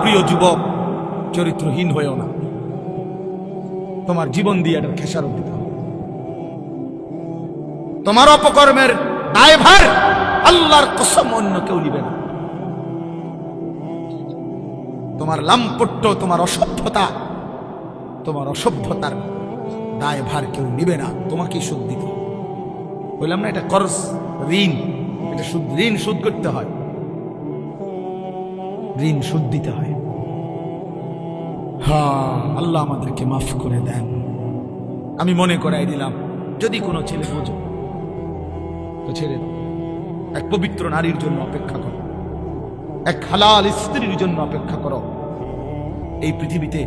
প্রিয় যুবক, চরিত্রহীন হয়েও না। তোমার জীবন দিয়ে একটা খেসারত দিতে হবে। তোমার অপকর্মের দায়ভার আল্লাহর কসম অন্য কেউ নিবে না। তোমার লাম্পট্য, তোমার অসভ্যতা, তোমার অসভ্যতার দায়ভার কেউ নিবে না। তোমাকেই সুদ দিতে বললাম না, এটা করস ঋণ। এটা সুদ, ঋণ সুদ করতে হয়। ঋণ সুদ দিতে হয়। হা আল্লাহ আমাদেরকে মাফ করে দেন। আমি মনে করাই দিলাম, যদি কোনো ছেলে বোঝো, তো ছেড়ে এক পবিত্র নারীর জন্য অপেক্ষা করো। এক হালাল স্ত্রীর জন্য অপেক্ষা করো। এই পৃথিবীতে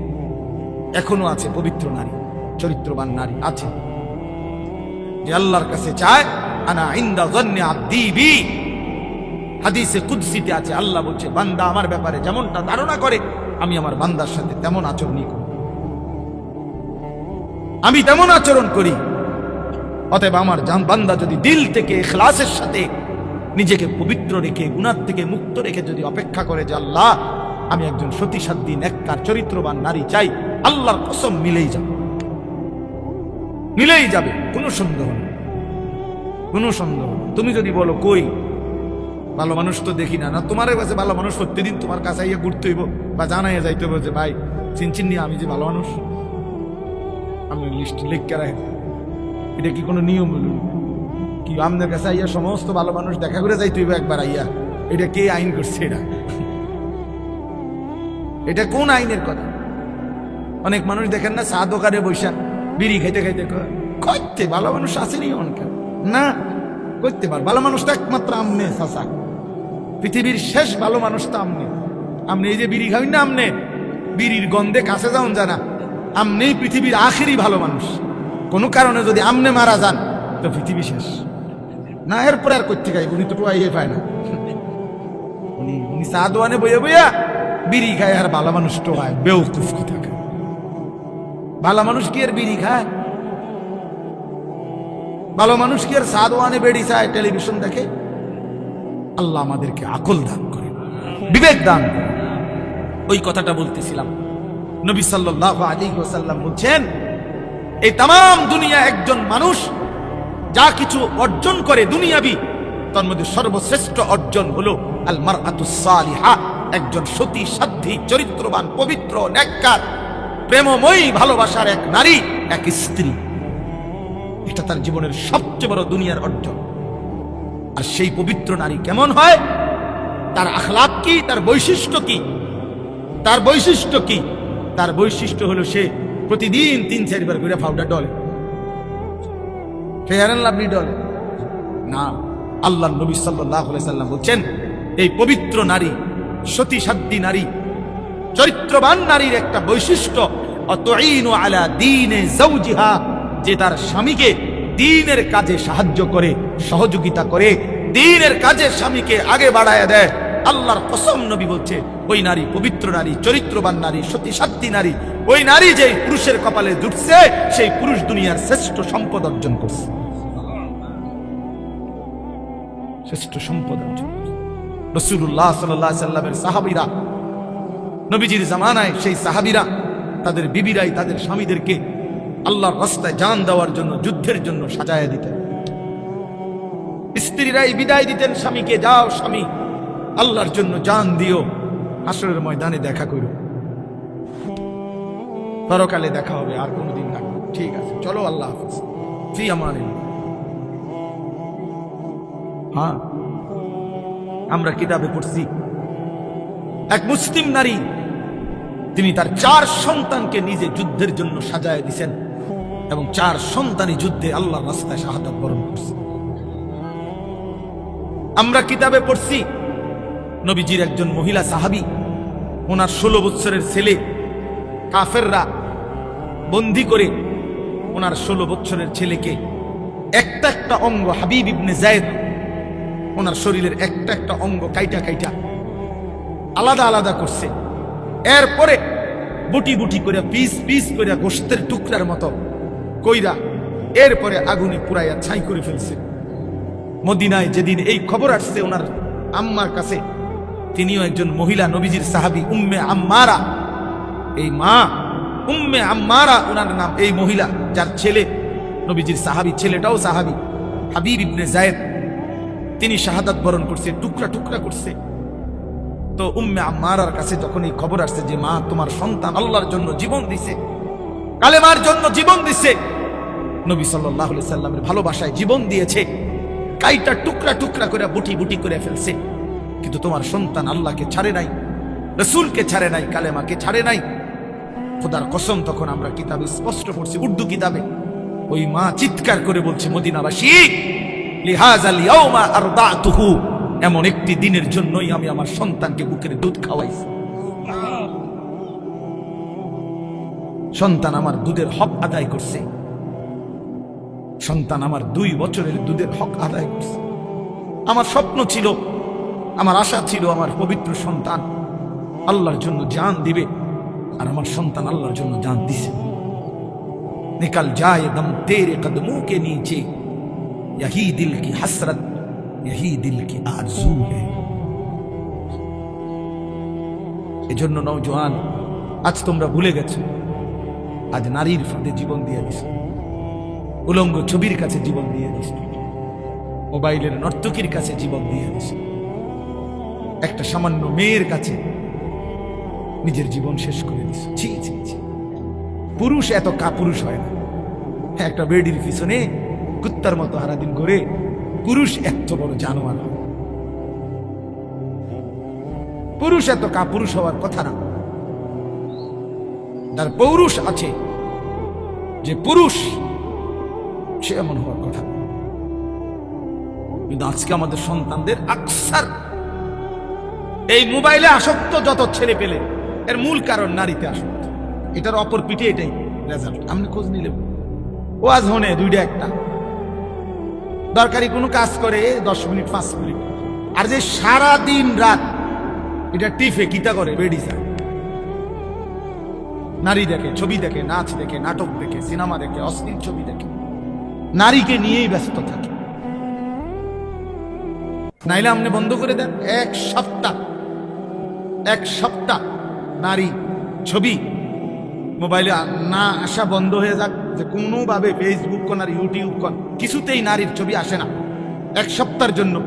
এখনও আছে পবিত্র নারী, চরিত্রবান নারী আছে। যে আল্লাহর কাছে চায়, আনা ইন্দা গন্যা দিবি হাদিসে কুদ্সিতে আছে, আল্লাহ বলছে, বান্দা আমার ব্যাপারে যেমনটা ধারণা করে, আমি আমার বান্দার সাথে তেমন আচরণই করি। আমি তেমন আচরণ করি। অতএব আমার বান্দা যদি দিল থেকে খ্লাসের সাথে নিজেকে পবিত্র রেখে গুণার থেকে মুক্ত রেখে যদি অপেক্ষা করে যে আল্লাহ, আমি একজন সতী সাধ্যী নেককার, চরিত্রবান নারী চাই, আল্লাহর কসম মিলেই যাবে। মিলেই যাবে, কোনো সন্দেহ নেই। কোনো সন্দেহ তুমি যদি বলো, কই? ভালো মানুষ তো দেখি না। না তোমার কাছে ভালো মানুষ প্রত্যেকদিন তোমার কাছে আইয়া ঘুরতে হইব বা জানাইয়া যাইতে হইব যে ভাই চিনচিন নিয়ে আমি যে ভালো মানুষ। আমি লিস্ট লিখকে রাখেন এটা কি কোনো নিয়ম হলো? কি আপনার কাছে আইয়া সমস্ত ভালো মানুষ দেখা করে যাইতে হইব একবার আইয়া। এটা কে আইন করছে এটা? এটা কোন আইনের কথা? অনেক মানুষ দেখেন না চা দোকানে বৈশা বিড়ি খাইতে খাইতে কয়, ভালো মানুষ আসেনি অনেকে না করতে পার। ভালো মানুষটা একমাত্র আমনে, চাচা। পৃথিবীর শেষ ভালো মানুষ তো আমনে। আমনে এই যে বিড়ি খাবেন না আমনে? বিড়ির গন্ধে কাছে যাওন জানা। আমনেই পৃথিবীর আখেরই ভালো মানুষ। কোনো কারণে যদি আমনে মারা যান, তো পৃথিবী শেষ। না, এরপরে আর করতে খাই উনি তো টোয়াইয়ে পায় না। উনি উনি চা দোয়ানে বইয়া বইয়া বিড়ি খায় আর ভালো মানুষ টোয়ায়। বেউকুফ কোথাকার ভালো মানুষ কি আর বিড়ি খায়? ভালো মানুষ কি আর সাদওয়ানে বেড়ি চায় টেলিভিশন দেখে? আল্লাহ আমাদেরকে আকল দান করে, বিবেক দান করে। ওই কথাটা বলতেছিলাম। নবী সাল্লাল্লাহু আলাইহি ওয়াসাল্লাম বলছেন, এই তাম দুনিয়া একজন মানুষ, যা কিছু অর্জন করে দুনিয়াবি, তার মধ্যে সর্বশ্রেষ্ঠ অর্জন হলো আল মারআতুস সালিহা, একজন সতী, সাধ্যী, চরিত্রবান, পবিত্র নেককার প্রেমময়ী, ভালোবাসার এক নারী, এক স্ত্রী। এটা তার জীবনের সবচেয়ে বড় দুনিয়ার অর্জন আর সেই পবিত্র নারী কেমন হয়? তার আখলাক কি? তার বৈশিষ্ট্য কি? তার বৈশিষ্ট্য কি? তার বৈশিষ্ট্য হলো সে প্রতিদিন তিন চারবার করে পাউডার ডলে। সে হারেন লাভলি ডলে। না, আল্লাহ নবী সাল্লাহ সাল্লাম বলছেন, এই পবিত্র নারী সতী নারী, চরিত্রবান নারীর একটা বৈশিষ্ট্য, অতঈনু আলা দীনে জাওজিহা যে তার স্বামীকে দিনের কাজে সাহায্য করে, সহযোগিতা করে, দিনের কাজে স্বামীকে আগে বাড়ায় দেয় আল্লাহর কসম নবী বলছে, ওই নারী পবিত্র নারী, চরিত্রবান নারী সতী সাধ্যী নারী, ওই নারী যে পুরুষের কপালে জুটছে সেই পুরুষ দুনিয়ার শ্রেষ্ঠ সম্পদ অর্জন করছে শ্রেষ্ঠ সম্পদ অর্জন। রসুল্লাহ সাল্লাহ সাল্লামের সাহাবিরা, নবীজির জামানায় সেই সাহাবিরা, তাদের বিবিরাই তাদের স্বামীদেরকে আল্লাহর রাস্তায় জান দেওয়ার জন্য, যুদ্ধের জন্য সাজায় দিতেন। স্ত্রীরাই বিদায় দিতেন, স্বামীকে যাও স্বামী, আল্লাহর জন্য জান দিও। আসরের ময়দানে দেখা করো। পরকালে দেখা হবে, আর কোনোদিন না। ঠিক আছে, চলো আল্লাহ হাফিজ। আমার হ্যাঁ আমরা কিতাবে পড়ছি। এক মুসলিম নারী, তিনি তার চার সন্তানকে নিজে যুদ্ধের জন্য সাজায় দিছেন। এবং চার সন্তানই যুদ্ধে আল্লাহ রাস্তায় শাহাদাত বরণ করছে। আমরা কিতাবে পড়ছি, নবীজির একজন মহিলা সাহাবী, ওনার ষোলো বৎসরের ছেলে, কাফেররা বন্দি করে ওনার ষোলো বৎসরের ছেলেকে একটা একটা অঙ্গ হাবিব ইবনে জায়েদ, ওনার শরীরের একটা একটা অঙ্গ কাইটা কাইটা আলাদা আলাদা করছে। এরপরে বুটি বুটি করে পিস পিস করে গোস্তের টুকরার মতো কইরা এরপরে আগুনে পুরাইয়া ছাই করে ফেলছে। মদিনায় যেদিন এই খবর আসছে ওনার আম্মার কাছে, তিনিও একজন মহিলা নবীজির সাহাবী, উম্মে আম্মারা। এই মা, উম্মে আম্মারা ওনার নাম। এই মহিলা, যার ছেলে, নবীজির সাহাবি, ছেলেটাও সাহাবী, হাবিব ইবনে জায়েদ। তিনি শাহাদাত বরণ করছে, টুকরা টুকরা করছে। তো উম্মে আম্মারার কাছে যখন এই খবর আসছে যে মা, তোমার সন্তান আল্লাহর জন্য জীবন দিছে কালেমার জন্য জীবন দিছে। নবী সাল্লাহ সাল্লামের ভালোবাসায় জীবন দিয়েছে। কাইটা টুকরা টুকরা করে বুটি বুটি করে ফেলছে। কিন্তু তোমার সন্তান আল্লাহকে ছাড়ে নাই, রসুলকে ছাড়ে নাই, কালেমাকে ছাড়ে নাই। খোদার কসম, তখন আমরা কিতাবে স্পষ্ট পড়ছি, উর্দু কিতাবে। ওই মা চিৎকার করে বলছে, মদিনাবাসী ইয়াউমা আরদাতুহু। এমন একটি দিনের জন্যই আমি আমার সন্তানকে বুকের দুধ খাওয়াইছি। সন্তান আমার দুধের হক আদায় করছে সন্তান আমার দুই বছরের দুধের হক আদায় করছে আমার স্বপ্ন ছিল আমার আশা ছিল আমার পবিত্র সন্তান আল্লাহর জন্য জান দিবে আর আমার সন্তান আল্লাহর জন্য জান দিছে निकल जाए दम तेरे कदमों के नीचे यही दिल की हसरत यही दिल की आरजू है এজন্য নওজোয়ান আজ তোমরা ভুলে গেছো আজ নারীর ফাঁদে জীবন দিয়ে দিস উলঙ্গ ছবির কাছে জীবন দিয়ে দিস মোবাইলের নর্তকীর কাছে জীবন দিয়ে দিস একটা সামান্য মেয়ের কাছে নিজের জীবন শেষ করে দিস ছি ছি ছি। পুরুষ এত কাপুরুষ হয় না। একটা বেডির পিছনে কুত্তার মতো হারাদিন করে পুরুষ এত বড় জানোয়ার পুরুষ এত কাপুরুষ হওয়ার কথা না। তার পৌরুষ আছে। যে পুরুষ, সে এমন হওয়ার কথা। কিন্তু আজকে আমাদের সন্তানদের আকসার। এই মোবাইলে আসক্ত যত ছেলে পেলে, এর মূল কারণ নারীতে আসক্ত। এটার অপর পিঠে এটাই রেজাল্ট আপনি খোঁজ নিলে ও আজ হনে দুইটা একটা। দরকারি কোনো কাজ করে দশ মিনিট, পাঁচ মিনিট। আর যে সারা দিন রাত, এটা টিফে কিতা করে বেডিসা নারী দেখে, ছবি দেখে, নাচ দেখে, নাটক দেখে, সিনেমা দেখে, অশ্লীল ছবি দেখে। নারীকে নিয়েই ব্যস্ত থাকে। নাইলে আপনি বন্ধ করে দেন। এক সপ্তাহ। এক সপ্তাহ নারী ছবি মোবাইলে না আসা বন্ধ হয়ে যাক যে কোনোভাবে ফেসবুক কোন আর ইউটিউব কোন, কিছুতেই নারীর ছবি আসে না। এক সপ্তাহের জন্য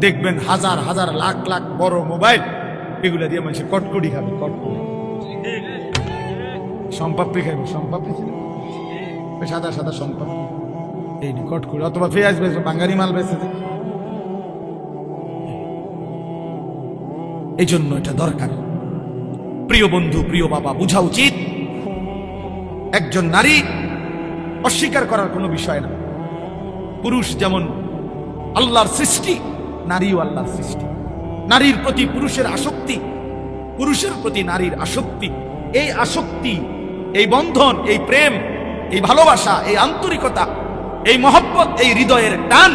দেখবেন হাজার হাজার, লাখ লাখ বড় মোবাইল। এগুলো দিয়ে মানুষের কটকটি খাবে কটকটি। সম্পাপ্পি খাবে সম্পাপ্পি ছিল। সাদা সাদা সম্পাপ্পি এই নি কটকটি অথবা পেঁয়াজ বেচবে বাঙালি মাল বেচেছে এই জন্য এটা দরকার। প্রিয় বন্ধু প্রিয় বাবা বোঝা উচিত? একজন নারী অস্বীকার করার কোনো বিষয় না। পুরুষ যেমন আল্লাহর সৃষ্টি নারীও আল্লাহর সৃষ্টি। নারীর প্রতি পুরুষের আসক্তি পুরুষের প্রতি নারীর আসক্তি এই আসক্তি এই বন্ধন, এই প্রেম, এই ভালোবাসা, এই আন্তরিকতা, এই মহব্বত, এই হৃদয়ের টান,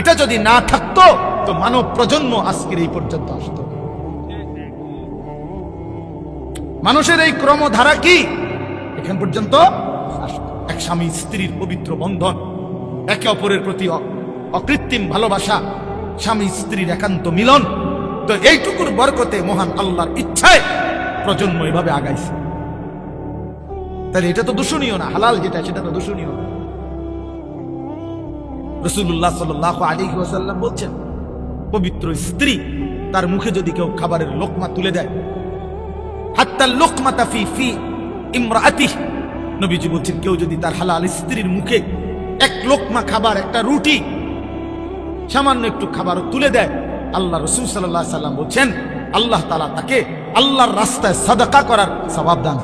এটা যদি না থাকতো, তো মানব প্রজন্ম আজকের এই পর্যন্ত আসতো মানুষের এই ক্রমধারা কি? এখান পর্যন্ত। এক স্বামী স্ত্রীর পবিত্র বন্ধন, একে অপরের প্রতি অকৃত্রিম ভালোবাসা, স্বামী স্ত্রীর একান্ত মিলন, তো এইটুকুর বরকতে মহান আল্লাহর ইচ্ছায় প্রজন্ম এভাবে আগাইছে। তাহলে এটা তো দূষণীয় না, হালাল যেটা, সেটা তো দূষণীয়। না রসুল্লাহ সাল আলী ওসাল্লাম বলছেন, পবিত্র স্ত্রী তার মুখে যদি কেউ খাবারের লোকমা তুলে দেয় হাত্তা লোকমা তাফি ফি ইমরাতি নবীজি বলছেন, কেউ যদি তার হালাল স্ত্রীর মুখে এক লোকমা খাবার, একটা রুটি, সামান্য একটু খাবারও তুলে দেয়, আল্লাহ রসুল সাল্লাহ সাল্লাম বলছেন, আল্লাহ তালা তাকে আল্লাহর রাস্তায় সাদাকা করার সবাব দান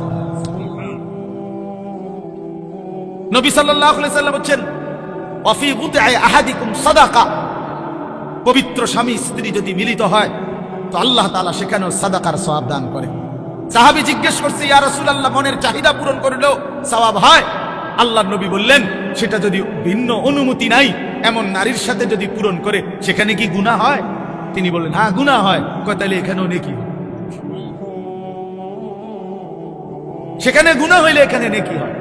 নবী সাল্লাহ সাল্লাম বলছেন আহাদিকুম পবিত্র স্বামী, স্ত্রী যদি মিলিত হয়, তো আল্লাহ তাআলা সেখানেও সাদাকার সওয়াব দান করে। সাহাবী জিজ্ঞেস করছে, ইয়া রাসূলুল্লাহ, মনের চাহিদা পূরণ করলেও সওয়াব হয়? আল্লাহ নবী বললেন, সেটা যদি ভিন্ন অনুমতি নাই, এমন নারীর সাথে যদি পূরণ করে, সেখানে কি গুনাহ হয়? তিনি বললেন হ্যাঁ গুনাহ হয়। কয় তাহলে এখানেও নেকি? সেখানে গুনাহ হইলে এখানে নেকি হয়।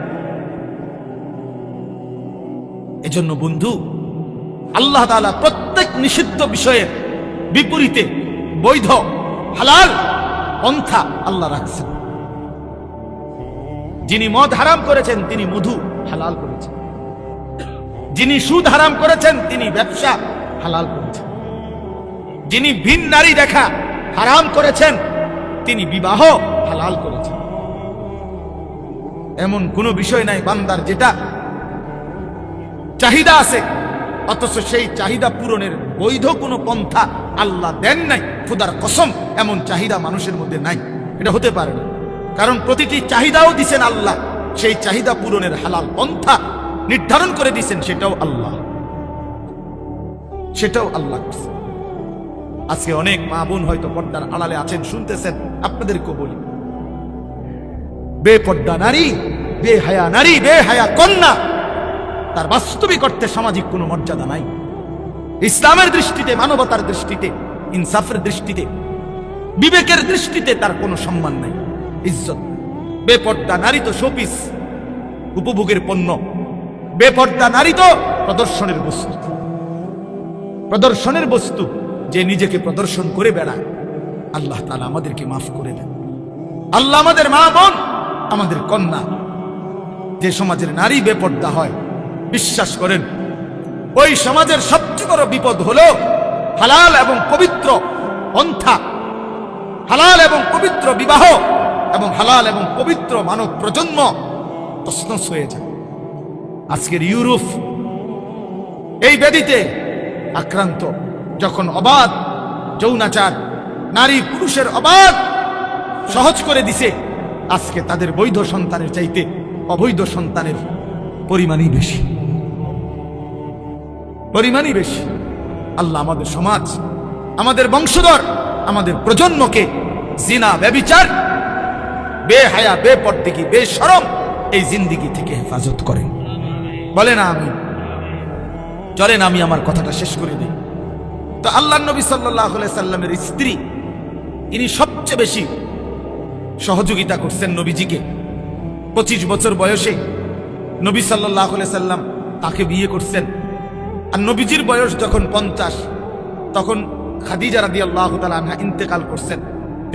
এজন্য বন্ধু, আল্লাহ তাআলা প্রত্যেক নিষিদ্ধ বিষয়ের বিপরীতে বৈধ, হালাল পন্থা আল্লাহ রাখছেন। যিনি মদ হারাম করেছেন, তিনি মধু হালাল করেছেন। যিনি সুদ হারাম করেছেন, তিনি ব্যবসা হালাল করেছেন। যিনি ভিন নারী দেখা হারাম করেছেন, তিনি বিবাহ হালাল করেছেন। এমন কোনো বিষয় নাই বান্দার যেটা চাহিদা আছে। অথচ সেই চাহিদা পূরণের বৈধ কোনো পন্থা আল্লাহ দেন নাই। খুদার কসম, এমন চাহিদা মানুষের মধ্যে নাই। এটা হতে পারে না। কারণ প্রতিটি চাহিদাও দিছেন আল্লাহ। সেই চাহিদা পূরণের হালাল পন্থা নির্ধারণ করে দিছেন, সেটাও আল্লাহ। সেটাও আল্লাহ আজকে অনেক মা বোন হয়তো পর্দার আড়ালে আছেন, শুনতেছেন, আপনাদেরকেও বলি। বেপর্দা নারী বেহায়া নারী বেহায়া কন্যা। তার বাস্তবিক অর্থে সামাজিক কোনো মর্যাদা নাই। ইসলামের দৃষ্টিতে, মানবতার দৃষ্টিতে, ইনসাফের দৃষ্টিতে, বিবেকের দৃষ্টিতে তার কোনো সম্মান নাই, ইজ্জত। বেপর্দা নারী তো শোপিস, উপভোগের পণ্য। বেপর্দা নারী তো প্রদর্শনের বস্তু। প্রদর্শনের বস্তু যে নিজেকে প্রদর্শন করে বেড়ায়। আল্লাহ তালা আমাদেরকে মাফ করে দেন। আল্লাহ আমাদের মা বোন, আমাদের কন্যা। যে সমাজের নারী বেপর্দা হয় বিশ্বাস করেন। ওই সমাজের সবচেয়ে বড় বিপদ হলো হালাল এবং পবিত্র পন্থা। হালাল এবং পবিত্র বিবাহ এবং হালাল এবং পবিত্র মানব প্রজন্ম তসনস হয়ে যায়। আজকের ইউরোপ এই ব্যাধিতে আক্রান্ত। যখন অবাধ, যৌনাচার, নারী পুরুষের অবাধ সহজ করে দিছে আজকে তাদের বৈধ সন্তানের চাইতে অবৈধ সন্তানের পরিমাণই বেশি। পরিমাণই বেশি। আল্লাহ আমাদের সমাজ, আমাদের বংশধর, আমাদের প্রজন্মকে জিনা, ব্যবিচার, বেহায়া, বেপর্দিগি বেসরম এই জিন্দিগি থেকে হেফাজত করেন। বলে না আমি চলেন, আমি আমার কথাটা শেষ করে দিই। তো আল্লাহ নবী সাল্লাহ সাল্লামের স্ত্রী, ইনি সবচেয়ে বেশি সহযোগিতা করছেন নবীজিকে। পঁচিশ বছর বয়সে নবী সাল্লাহ সাল্লাম তাকে বিয়ে করছেন। আর নবীজির বয়স যখন পঞ্চাশ, তখন খাদিজা রাদি আল্লাহ আনহা ইন্তেকাল করছেন।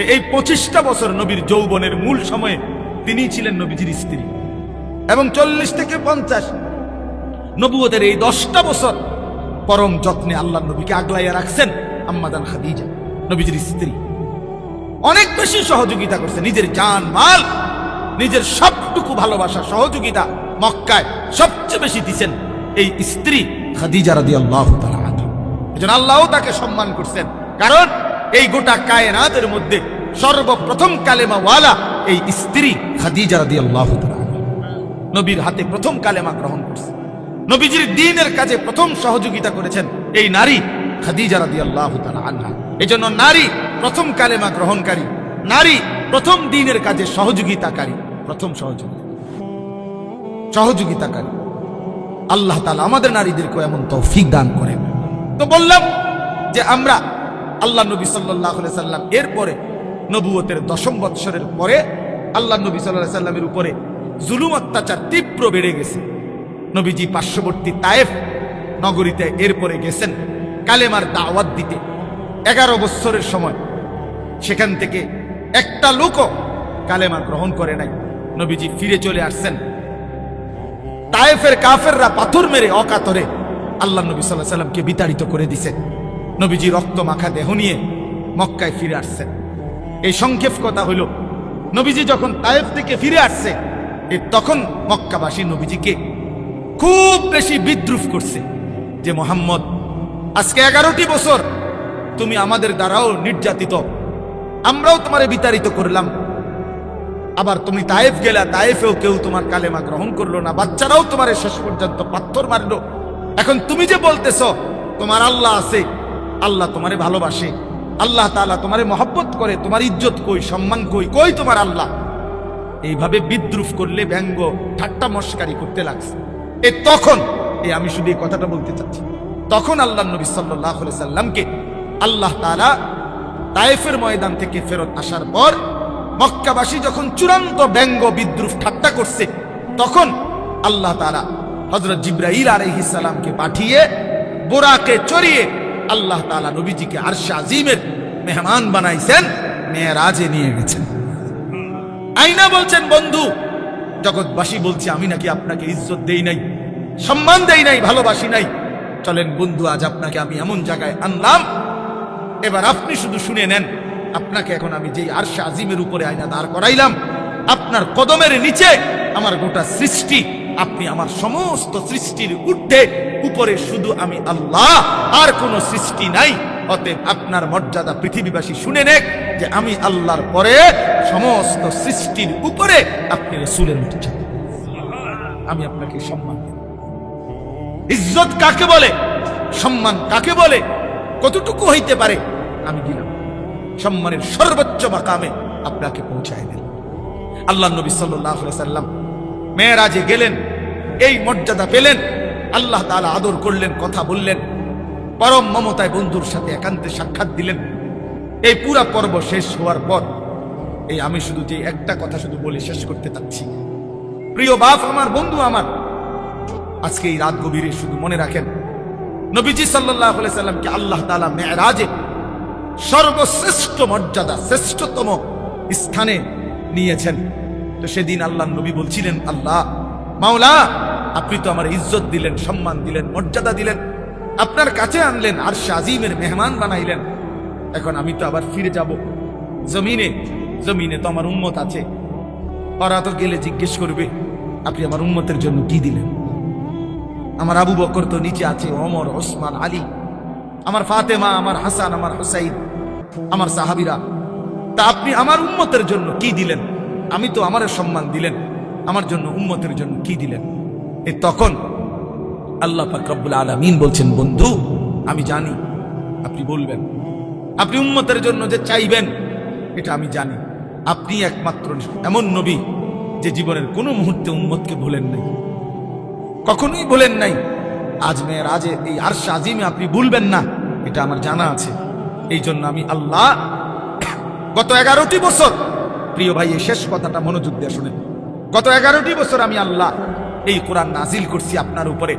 এই পঁচিশটা বছর নবীর যৌবনের মূল সময়ে তিনিই ছিলেন নবীজির স্ত্রী। এবং চল্লিশ থেকে পঞ্চাশ নবুয়তের এই দশটা বছর পরম যত্নে আল্লাহ নবীকে আগলাইয়া রাখছেন আম্মাদান খাদিজা, নবীজির স্ত্রী। অনেক বেশি সহযোগিতা করছে। নিজের জান, মাল, নিজের সবটুকু ভালোবাসা, সহযোগিতা মক্কায় সবচেয়ে বেশি দিছেন এই স্ত্রী খাদিজা রাদি আল্লাহ এজন্য আল্লাহও তাকে সম্মান করছেন। কারণ এই গোটা কায়নাতের মধ্যে সর্বপ্রথম কালেমা ওয়ালা এই স্ত্রী খাদিজা রাদি আল্লাহ নবীর হাতে প্রথম কালেমা গ্রহণ করছে। নবীজির দিনের কাজে প্রথম সহযোগিতা করেছেন এই নারী খাদিজা রাদি আল্লাহ আনহা। এই জন্য নারী প্রথম কালেমা গ্রহণকারী, নারী প্রথম দিনের কাজে সহযোগিতাকারী, প্রথম সহযোগিতা। সহযোগিতাকারী। আল্লাহ তালা আমাদের নারীদেরকে এমন তৌফিক দান করেন। তো বললাম যে আমরা আল্লাহ নবী সাল্লাহ সাল্লাম এরপরে নবুয়তের দশম বৎসরের পরে আল্লাহ নবী সাল্লাহ সাল্লামের উপরে জুলুম, অত্যাচার তীব্র বেড়ে গেছে। নবীজি পার্শ্ববর্তী তায়েফ নগরীতে এরপরে গেছেন কালেমার দাওয়াত দিতে। এগারো বৎসরের সময় সেখান থেকে একটা লোকও কালেমা গ্রহণ করে নাই। নবীজি ফিরে চলে আসছেন তায়েফের কাফেররা পাথর মেরে অকাতরে আল্লাহ নবী সাল্লাহ সাল্লামকে বিতাড়িত করে দিছে। নবীজি রক্ত মাখা দেহ নিয়ে মক্কায় ফিরে আসছেন। এই সংক্ষেপ কথা হইল, নবীজি যখন তায়েফ থেকে ফিরে আসছে, এ তখন মক্কাবাসী নবীজিকে খুব বেশি বিদ্রুপ করছে যে, মোহাম্মদ, আজকে এগারোটি বছর তুমি আমাদের দ্বারাও নির্যাতিত। আমরাও তোমারে বিতাড়িত করলাম। আবার তুমি তায়েফ গেলা, তায়েফেও কেউ তোমার কালেমা গ্রহণ করল না, বাচ্চারাও তোমার শেষ পর্যন্ত পাথর মারলো। এখন তুমি যে বলতেছ, তোমার আল্লাহ আছে, আল্লাহ তোমারে ভালোবাসে, আল্লাহ তাআলা তোমারে মহব্বত করে, তোমার ইজ্জত কই, সম্মান কই কই তোমার আল্লাহ? এইভাবে বিদ্রুপ করলে ব্যঙ্গ, ঠাট্টা মস্কারি করতে লাগছে। এ তখন, এ আমি শুধু এই কথাটা বলতে চাচ্ছি, তখন আল্লাহ নবী সাল্লাহ সাল্লামকে আল্লাহ তাআলা তায়েফের ময়দান থেকে ফেরত আসার পর মক্কাবাসী যখন চূড়ান্ত ব্যঙ্গ বিদ্রুপ ঠাট্টা করছে, তখন আল্লাহ তাআলা হজরত জিব্রাইল আলাইহিস সালামকে পাঠিয়ে বোরাকে চড়িয়ে আল্লাহ তাআলা নবীজিকে আরশে আজিমের মেহমান বানাইছেন, মেয়েরাজে নিয়ে গেছেন। আইনা বলছেন, বন্ধু, জগৎবাসী বলছে, আমি নাকি আপনাকে ইজ্জত দেই নাই, সম্মান দেই নাই, ভালোবাসি নাই। চলেন বন্ধু, আজ আপনাকে আমি এমন জায়গায় আনলাম। এবার আপনি শুধু শুনে নেন আপনাকে এখন আমি যেই আরশা আজিমের উপরে আয়না দাঁড় করাইলাম, আপনার কদমের নিচে আমার গোটা সৃষ্টি, আপনি আমার সমস্ত সৃষ্টির ঊর্ধ্বে, উপরে শুধু আমি আল্লাহ, আর কোনো সৃষ্টি নাই। অতএব আপনার মর্যাদা পৃথিবীবাসী শুনে নেক যে আমি আল্লাহর পরে সমস্ত সৃষ্টির উপরে আপনি রসুলের উঠে আমি আপনাকে সম্মান ইজ্জত কাকে বলে? সম্মান কাকে বলে? কতটুকু হইতে পারে? আমি দিলাম। সম্মানের সর্বোচ্চ মাকামে আপনাকে পৌঁছায় দিলাম আল্লাহ নবী সাল্লাম মেয়েরাজে গেলেন, এই মর্যাদা পেলেন, আল্লাহ তাআলা আদর করলেন, কথা বললেন, পরম মমতায় বন্ধুর সাথে একান্তে সাক্ষাৎ দিলেন। এই পুরা পর্ব শেষ হওয়ার পর, এই আমি শুধু যে একটা কথা শুধু বলে শেষ করতে চাচ্ছি। প্রিয় বাপ আমার, বন্ধু আমার, আজকে এই রাত গভীরে শুধু মনে রাখেন, নবীজি সাল্লাহ সাল্লামকে আল্লাহ তালা মেয়েরাজে সর্বশ্রেষ্ঠ মর্যাদা, শ্রেষ্ঠতম স্থানে নিয়েছেন। তো সেদিন আল্লাহ নবী বলছিলেন, আল্লাহ, মাওলা, আপনি তো আমার ইজ্জত দিলেন, সম্মান দিলেন, মর্যাদা দিলেন, আপনার কাছে আনলেন আর শাজিমের মেহমান বানাইলেন। এখন আমি তো আবার ফিরে যাব। জমিনে জমিনে তো আমার উন্মত আছে। ওরা তো গেলে জিজ্ঞেস করবে, আপনি আমার উন্মতের জন্য কি দিলেন? আমার আবু বকর তো নিচে আছে অমর ওসমান, আলী আমার ফাতেমা, আমার হাসান, আমার হুসাইন, আমার সাহাবিরা, তা আপনি আমার উম্মতের জন্য কি দিলেন? আমি তো আমার সম্মান দিলেন, আমার জন্য উম্মতের জন্য কি দিলেন? এ তখন আল্লাহ পাক রব্বুল আলামিন বলছেন, বন্ধু, আমি জানি, আপনি বলবেন। আপনি উম্মতের জন্য যে চাইবেন, এটা আমি জানি। আপনি একমাত্র এমন নবী যে জীবনের কোনো মুহূর্তে উম্মতকে ভুলেন নাই। কখনোই বলেন নাই। আজ মেয়ের আজ এই আর আজিমে আপনি ভুলবেন না। এটা আমার জানা আছে। এই জন্য আমি আল্লাহ গত এগারোটি বছর, প্রিয় ভাই, এই শেষ কথাটা মনোযোগ দিয়ে শুনেন। গত এগারোটি বছর আমি আল্লাহ এই কোরআন নাজিল করছি আপনার উপরে।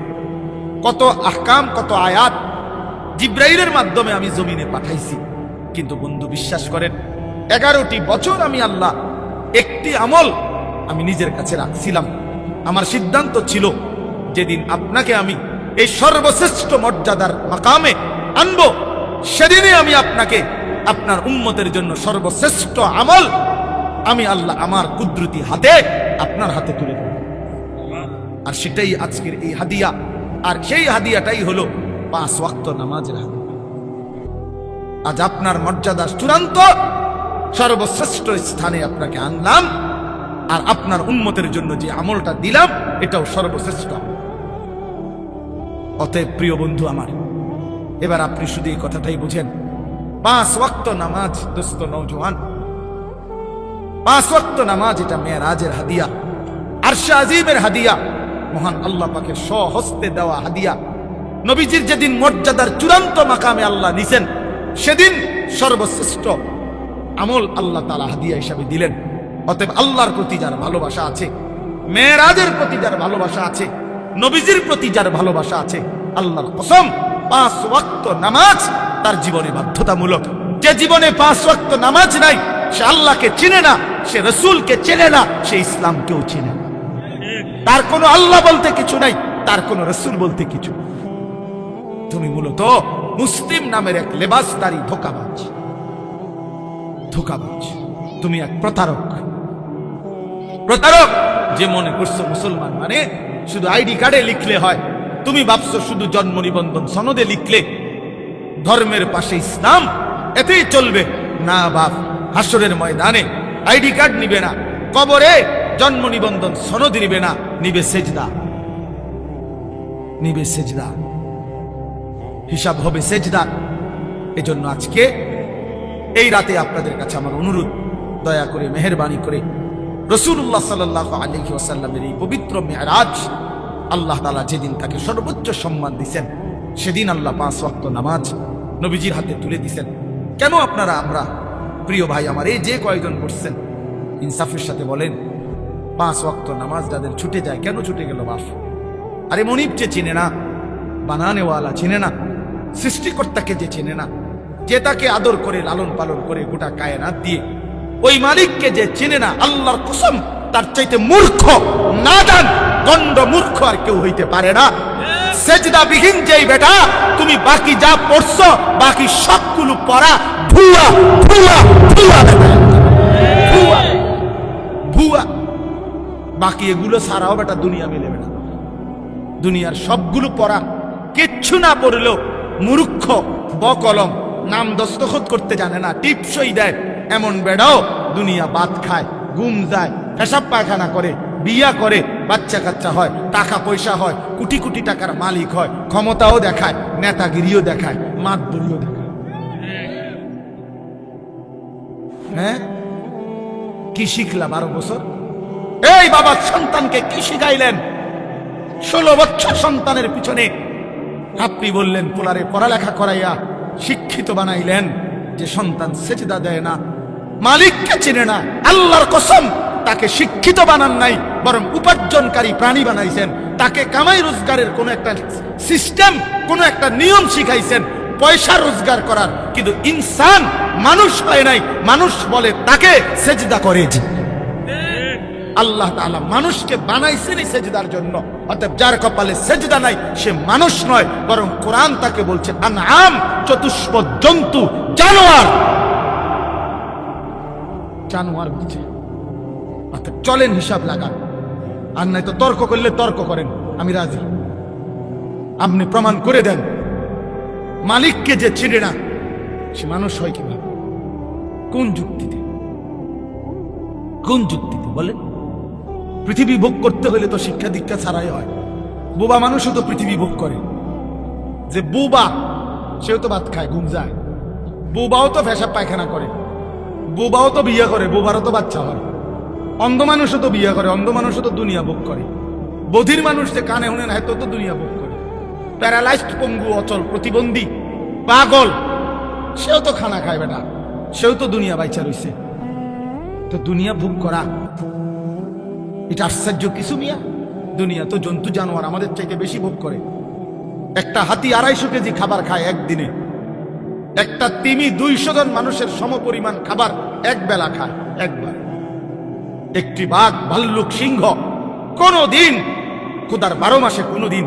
কত আহকাম, কত আয়াত জিব্রাইলের মাধ্যমে আমি জমিনে পাঠাইছি। কিন্তু বন্ধু, বিশ্বাস করেন, এগারোটি বছর আমি আল্লাহ একটি আমল আমি নিজের কাছে রাখছিলাম। আমার সিদ্ধান্ত ছিল, যেদিন আপনাকে আমি এই সর্বশ্রেষ্ঠ মর্যাদার মাকামে আনব। সেদিনে আমি আপনাকে, আপনার উম্মতের জন্য সর্বশ্রেষ্ঠ আমল আমি আল্লাহ আমার কুদরতি হাতে আপনার হাতে তুলে দেব। আর সেটাই আজকের এই হাদিয়া। আর সেই হাদিয়াটাই হলো পাঁচ ওয়াক্ত নামাজের হাদিয়া। আজ আপনার মর্যাদার চূড়ান্ত, সর্বশ্রেষ্ঠ স্থানে আপনাকে আনলাম, আর আপনার উন্মতের জন্য যে আমলটা দিলাম, এটাও সর্বশ্রেষ্ঠ। অতএব প্রিয় বন্ধু আমার এবার আপনি শুধু এই কথাটাই বুঝেন। পাঁচ ওয়াক্ত নামাজ, দোস্ত নৌজওয়ান পাঁচ ওয়াক্ত নামাজ, এটা মেয়েরাজের হাদিয়া। আরশা আজিমের হাদিয়া। মহান আল্লাহ পাকে স্বহস্তে দেওয়া হাদিয়া। নবীজির যেদিন মর্যাদার চূড়ান্ত মাকামে আল্লাহ নিছেন, সেদিন সর্বশ্রেষ্ঠ আমল আল্লাহ তালা হাদিয়া হিসাবে দিলেন। অতএব আল্লাহর প্রতি যার ভালোবাসা আছে, মেয়েরাজের প্রতি যার ভালোবাসা আছে, নবীজির প্রতি যার ভালোবাসা আছে, আল্লাহর কসম পাঁচ ওয়াক্ত নামাজ তার জীবনে বাধ্যতামূলক। যে জীবনে পাঁচ ওয়াক্ত নামাজ নাই, সে আল্লাহকে চিনে না, সে রসুলকে চেনে না, সে ইসলামকেও চিনে না। তার কোনো আল্লাহ বলতে কিছু নাই, তার কোনো রসুল বলতে কিছু তুমি মূলত মুসলিম নামের এক লেবাসদারি ধোকাবাজ। ধোকাবাজ। তুমি এক প্রতারক। প্রতারক, যে মনে করছ মুসলমান মানে শুধু আইডি কার্ডে লিখলে হয়। তুমি ভাবছ শুধু জন্ম নিবন্ধন সনদে লিখলে ধর্মের পাশে ইসলাম, এতেই চলবে। না বাপ হাসরের ময়দানে আইডি কার্ড নিবে না, কবরে জন্ম নিবন্ধন সনদ নিবে না, নিবে সেজদা। নিবে সেজদা। হিসাব হবে সেজদা। এজন্য আজকে এই রাতে আপনাদের কাছে আমার অনুরোধ, দয়া করে মেহরবানি করে রসুল্লাহ সাল্লাহ আলহি ওসাল্লামের এই পবিত্র মেয়ারাজ আল্লাহ তালা যেদিন তাকে সর্বোচ্চ সম্মান দিছেন, সেদিন আল্লাহ পাঁচ ওয়াক্ত নামাজ নবীজির হাতে তুলে দিছেন। কেন আপনারা আমরা? প্রিয় ভাই আমার, এই যে কয়জন করছেন ইনসাফের সাথে বলেন, পাঁচ ওয়াক্ত নামাজ যাদের ছুটে যায়, কেন ছুটে গেল বাপ আরে মনিব যে চেনে না, বানানেওয়ালা চেনে না, সৃষ্টিকর্তাকে যে চেনে না, যে তাকে আদর করে, লালন পালন করে গোটা কায়নাত দিয়ে, ওই মালিককে যে চেনে না, আল্লাহর কসম তার চাইতে মূর্খ নাদান গণ্ড মূর্খ আর কেউ হইতে পারে না। সেজদা বিহীন যেই বেটা তুমি বাকি যা পড়ছো বাকি সবগুলো পড়া ভুয়া ভুয়া ভুয়া ভুয়া ভুয়া। বাকি এগুলো সারাও বেটা দুনিয়া মিলে বেটা। দুনিয়ার সবগুলো পড়া কিচ্ছু না পড়লেও মূর্খ বকলম নাম দস্তখত করতে জানে না টিপসই দেয়। এমন বেড়াও দুনিয়া বাদ খায় গুম যায়। পেশাব পায়খানা করে, বিয়া করে, বাচ্চা কাচ্চা হয়, টাকা পয়সা হয়, কোটি কোটি টাকার মালিক হয়, ক্ষমতাও দেখায়, নেতাগিরিও দেখায় মাতবরিও দেখায়। হ্যাঁ? কি শিখলা বারো বছর? এই বাবা সন্তানকে কি শিখাইলেন? ষোলো বছর সন্তানের পিছনে আপনি বললেন, পোলারে পড়ালেখা করাইয়া শিক্ষিত বানাইলেন, যে সন্তান সেজদা দেয় না, মালিককে চেনে না, আল্লাহর কসম তাকে শিক্ষিত বানান নাই, বরং উপার্জনকারী প্রাণী বানাইছেন। তাকে কামাই রোজগারের কোন একটা সিস্টেম কোন একটা নিয়ম শিখাইছেন, পয়সা রোজগার করার। কিন্তু ইনসান মানুষ হয় নাই, মানুষ বলে তাকে সেজদা করে। আল্লাহ তাআলা মানুষকে বানাইছেন এই সেজদার জন্য। অতএব যার কপালে সেজদা নাই, সে মানুষ নয়, বরং কোরআন তাকে বলছে, আনআম চতুষ্প জন্তু, জানোয়ার। জানোয়ার বলছে অতএব চলেন হিসাব লাগান। আর নাই তো তর্ক করলে তর্ক করেন। আমি রাজি। আপনি প্রমাণ করে দেন। মালিককে যে চিনে না, সে মানুষ হয় কীভাবে? কোন যুক্তিতে? কোন যুক্তিতে বলেন? পৃথিবী ভোগ করতে হলে তো শিক্ষা দীক্ষা ছাড়াই হয়। বোবা মানুষও তো পৃথিবী ভোগ করে। যে বোবা, সেও তো ভাত খায়, ঘুম যায়। বোবাও তো ফেসাব পায়খানা করে। বোবাও তো বিয়ে করে, বোবারও তো বাচ্চা হয়। অন্ধ মানুষও তো বিয়ে করে অন্ধ মানুষও তো দুনিয়া ভোগ করে। বধির মানুষ যে কানে শুনে না তো দুনিয়া ভোগ করে। প্যারালাইজড পঙ্গু, অচল, প্রতিবন্ধী, পাগল, সেও তো খানা খায় বেটা। সেও তো দুনিয়া বাইচা রইছে। তো দুনিয়া ভোগ করা, এটা আশ্চর্য কিছু মিয়া। দুনিয়া তো জন্তু, জানোয়ার আমাদের চাইতে বেশি ভোগ করে। একটা হাতি আড়াইশো কেজি খাবার খায় একদিনে। একটা তিমি দুইশো জন মানুষের সমপরিমাণ খাবার এক বেলা খায়, একবার। একটি বাঘ ভাল্লুক সিংহ। কোনো দিন খুদার বারো মাসে কোনো দিন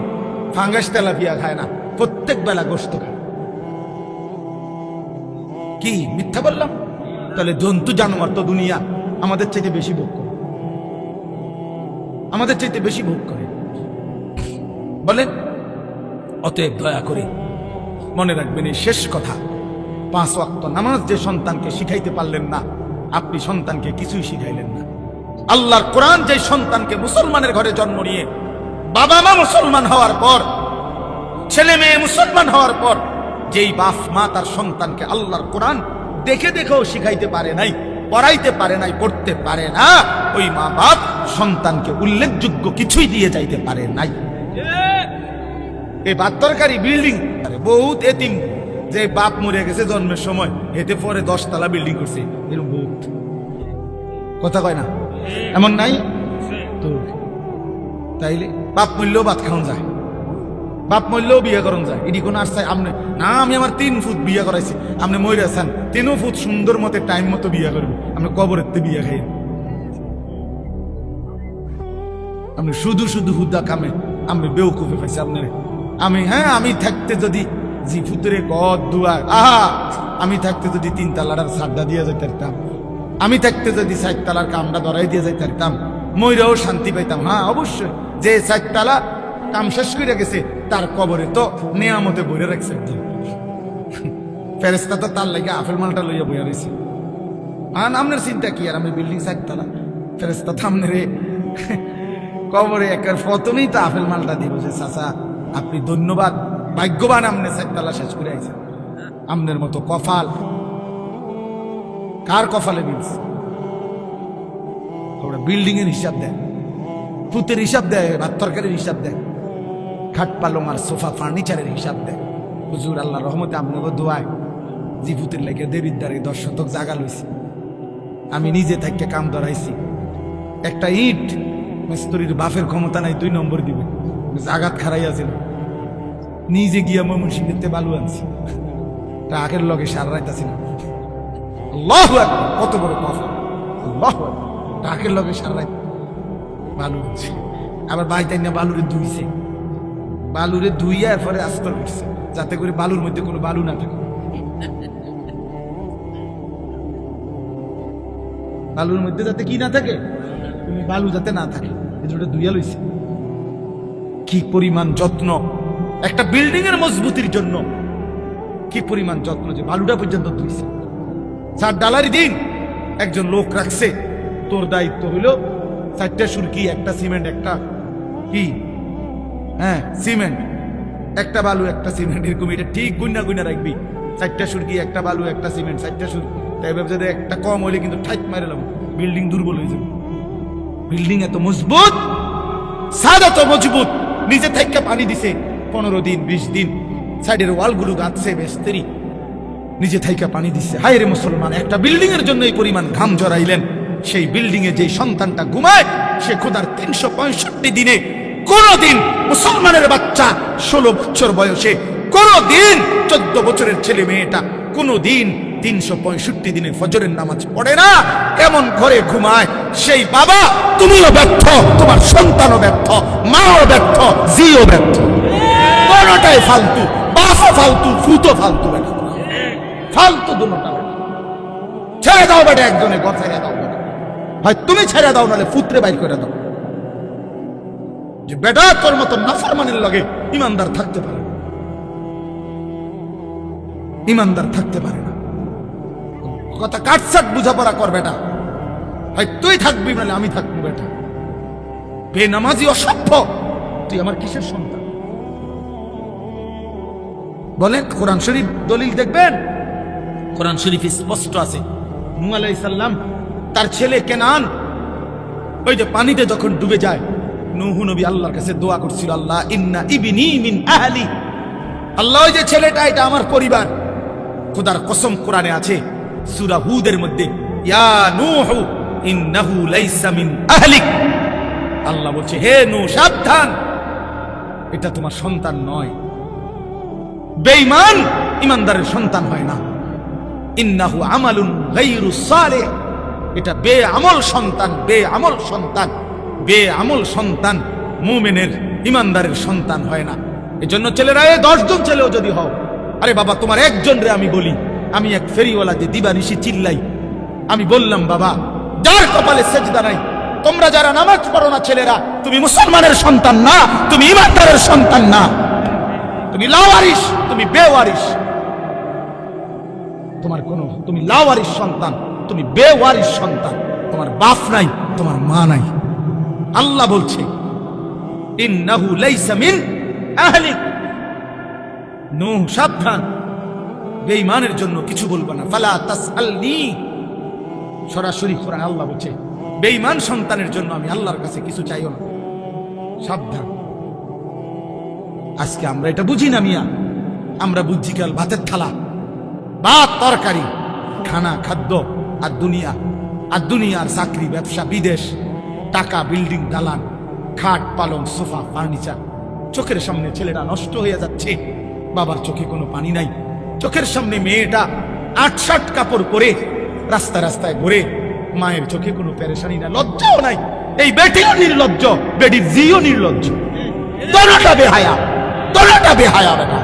ফাঙ্গাস তেলাপিয়া খায় না, প্রত্যেক বেলা গোস্ত খায়। কি মিথ্যা বললাম? তাহলে জন্তু জানোয়ার তো দুনিয়া, আমাদের চাইতে বেশি ভোগ করে। আমাদের চাইতে বেশি ভোগ করে। বলেন, অতএব দয়া করে মনে রাখবেন এই শেষ কথা। পাঁচ ওয়াক্ত নামাজ যে সন্তানকে শিখাইতে পারলেন না, আপনি সন্তানকে কিছুই শিখাইলেন না। আল্লাহর কোরআন যে সন্তানকে মুসলমানের ঘরে জন্ম নিয়ে বাবা মা মুসলমান হওয়ার পর, ছেলে মেয়ে মুসলমান হওয়ার পর, যেই বাপ মা তার সন্তানকে আল্লাহর কোরআন দেখে দেখেও শিখাইতে পারে নাই, পড়াইতে পারে নাই, পড়তে পারে না, ওই মা বাপ সন্তানকে উল্লেখযোগ্য কিছুই দিয়ে যাইতে পারে নাই। এই বাত্তরকারী বিল্ডিং বহুত এতিম। যে বাপ মরে গেছে জন্মের সময়, এতে পরে দশতলা বিল্ডিং করছে এরকম বহুত। কথা কয় না? এমন নাই? তো। তাইলে বাপ মূল্যও ভাত খাওয়ান যায়। বাপ মূল্যও বিয়ে করন যায়। এটি কোনো আসছে আপনি না আমি আমার তিন ফুট বিয়ে করাইছি। আপনি মরে আছেন। তিনও ফুট সুন্দর মতে টাইম মতো বিয়ে করবে। আপনি কবরের তে বিয়ে খাই আপনি শুধু শুধু হুদা কামে। আমি বেউকুফে পাইছি আপনার। আমি হ্যাঁ আমি থাকতে যদি জি ফুতুরে গদ দুয়ার। আহা! আমি থাকতে যদি তিন তালার সাড্ডা দিয়ে যেতে পারতাম আমি থাকতে যদি চার তালার কামটা ধরাই দিয়ে যাই পারতাম ময়রাও শান্তি পাইতাম। হ্যাঁ অবশ্যই। যে চার তালা কাম শেষ করে গেছে, তার কবরে তো নেয়ামতে বইরে রাখছে। ফেরেস্তা তো তার লাগে আপেল মালটা লইয়া বইয়া রয়েছে আর আপনার চিন্তা কি, আর আমি বিল্ডিং চারতলা। ফেরেস্তা থামনে রে কবরে একের প্রথমেই তো আপেল মালটা দিব যে চাচা, আপনি ধন্যবাদ। ভাগ্যবান আমনে চারতলা শেষ করে আইছেন। আমনের মতো কফাল কার কফালে মিলস ওরা বিল্ডিং এর হিসাব দেয়, পুতের হিসাব দেয়, ভাত তরকারির হিসাব দেয়, খাট পালং আর সোফা ফার্নিচারের হিসাব দেয়। হুজুর আল্লাহ রহমতে আপনাকে দোয়ায় জি পুতের লেগে দেবীর দ্বারে দশ শতক জাগা লইছি। আমি নিজে থেকে কাম ধরাইছি। একটা ইট মিস্ত্রির বাফের ক্ষমতা নাই, দুই নম্বর দিবে। জাগাত খারাই আছিল। নিজে গিয়া সিংহেতে বালু আনছি। ট্রাকের লগে সার রাইতাছি না আল্লাহু কত বড় কথা আল্লাহু ট্রাকের লগে সার রাইত বালু উঠছে। আবার বাইতাই না বালুরে ধুইছে। বালুরে ধুইয়া এরপরে আস্তর করছে, যাতে করে বালুর মধ্যে কোনো বালু না থাকে। বালুর মধ্যে যাতে কি না থাকে? তুমি বালু যাতে না থাকে। জন্য দুইয়া লইছে। কি পরিমাণ যত্ন। একটা বিল্ডিং এর মজবুতির জন্য। কি পরিমাণ যত্ন যে বালুটা পর্যন্ত ধুইছে। চার ডালারই দিন। একজন লোক রাখছে। তোর দায়িত্ব হইল চারটা সুরকি, একটা সিমেন্ট, একটা কি? হ্যাঁ সিমেন্ট। একটা বালু, একটা সিমেন্ট, এরকম। এটা ঠিক গুন্না গুন্না রাখবি। চারটা সুরকি, একটা বালু, একটা সিমেন্ট, চারটা সুরকি তাই যদি একটা কম হইলে কিন্তু ঠাইট মারে লাম বিল্ডিং দুর্বল হয়ে যাবে বিল্ডিং এত মজবুত সাদ এত মজবুত। নিজে থেকে পানি দিছে। পনেরো দিন, বিশ দিন। সাইডের ওয়ালগুলো গাঁথছে, বেস্তেরি। নিজে থাইকা পানি দিচ্ছে হায় রে মুসলমান, একটা বিল্ডিং এর জন্য এই পরিমাণ ঘাম জড়াইলেন। সেই বিল্ডিং এ যে সন্তানটা ঘুমায়, সে খোদার তিনশো পঁয়ষট্টি দিনে কোনদিন মুসলমানের বাচ্চা ষোলো বছর বয়সে, কোনদিন চোদ্দ বছরের ছেলে মেয়েটা কোনদিন তিনশো পঁয়ষট্টি দিনে ফজরের নামাজ পড়ে না। এমন ঘরে ঘুমায়, সেই বাবা তুমিও ব্যর্থ, তোমার সন্তানও ব্যর্থ, মাও ব্যর্থ জিও ব্যর্থ। কোনটাই ফালতু বাসও ফালতু ফুতো ফালতু বেটা ফালতু দুটা ছেড়ে দাও বেটা একজনে ঘর, ছেড়ে দাও বেটা। হয় তুমি ছেড়ে দাও, নাহলে ফুত্রে বাইর করে দাও। যে বেটা, তোর মতো নাফরমানের লগে ইমানদার থাকতে পারে। ইমানদার থাকতে পারে না। কথা কাটসাট বুঝাপড়া কর বেটা। হয় তুই থাকবি নাহলে আমি থাকব বেটা। বেনামাজি অসভ্য। তুই আমার কিসের সন্তান? বলেন, কোরআন শরীফ দলিল দেখবেন? কোরআন শরীফ স্পষ্ট আছে। নূহ আলাইহিস সালাম, তার ছেলে কেনান, ওই যে পানিতে যখন ডুবে যায়, নূহ নবী আল্লাহর কাছে দোয়া করছিল, আল্লাহ, ইন্না ইবনি মিন আহলি। আল্লাহ যে ছেলেটা, এটা আমার পরিবার। খোদার কসম কোরআনে আছে, সূরা হুদের মধ্যে, ইয়া নূহ, ইন্নাহু লাইসা মিন আহলিক। আল্লাহ বলছে, হে নু সাবধান। এটা তোমার সন্তান নয়। বেঈমান, ইমানদারের সন্তান হয় না। ইন্নাহু আমালুন গায়রু সালেহ। এটা বে আমল সন্তান বে আমল সন্তান বে আমল সন্তান। মুমিনের ইমানদারের সন্তান হয় না। এজন্য ছেলেরা, এ দশজন ছেলেও যদি হও, আরে বাবা, তোমার একজন রে আমি বলি, আমি এক ফেরিওয়ালা যে দিবা নিশি চিল্লাই। আমি বললাম, বাবা, যার কপালে সেজদা নাই, তোমরা যারা নামাজ পড়ো না ছেলেরা, তুমি মুসলমানের সন্তান না, তুমি ইমানদারের সন্তান না। তুমি লাওয়ারিস তুমি বেওয়ারিস তোমার কোন, তুমি লাওয়ারিস সন্তান, তুমি বেওয়ারিস সন্তান, তোমার বাপ নাই, তোমার মা নাই। আল্লাহ বলছে মিন বেঈমানের জন্য কিছু বলব না। ফালা তাসআলনি। সরাসরি কোরআন আল্লাহ বলছে, বেঈমান সন্তানের জন্য আমি আল্লাহর কাছে কিছু চাইও না। সাবধান। আজকে আমরা এটা বুঝি না মিয়া। আমরা বুঝছি কাল ভাতের থালা। ভাত, তরকারি, খানা, খাদ্য, আর দুনিয়া। আর দুনিয়ার চাকরি, ব্যবসা, বিদেশ, টাকা, বিল্ডিং, দালান, খাট, পালং, সোফা, ফার্নিচার। চোখের সামনে ছেলেটা নষ্ট হয়ে যাচ্ছে। বাবার চোখে কোনো পানি নাই। চোখের সামনে মেয়েটা আট ষাট কাপড় পরে রাস্তা রাস্তায় ঘুরে। মায়ের চোখে কোনো পেরেশানি না লজ্জাও নাই। এই বেটিও নির্লজ্জ, বেটির জিও নির্লজ্জ। দোনোটা বেহায়া দোনোটা বেহায়া বেটা।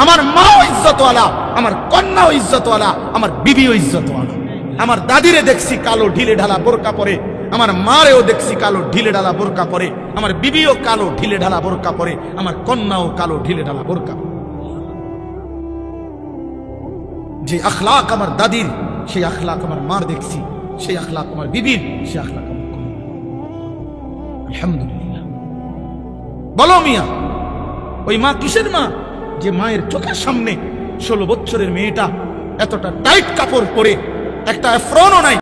আমার মাও ইজ্জতওয়ালা। আমার কন্যাও ইজ্জতওয়ালা, আমার বিবিও ইজ্জতওয়ালা। আমার দাদিরে দেখছি কালো ঢিলে ঢালা বোরকা পরে, আমার মারেও দেখছি কালো ঢিলে ঢালা বোরকা পরে, আমার বিবিও কালো ঢিলে ঢালা বোরকা পরে, আমার কন্যাও কালো ঢিলে ঢালা বোরকা যে আখলাক আমার দাদির, সেই আখলাক আমার মার দেখছি, সেই আখলাক আমার বিবির, সেই আখলাক আমার। আলহামদুলিল্লাহ। বলো মিয়া, ওই মা কিসের মা? যে মায়ের চোখের সামনে ষোলো বছরের মেয়েটা এতটা টাইট কাপড় পরে একটা ফ্রনও নাই।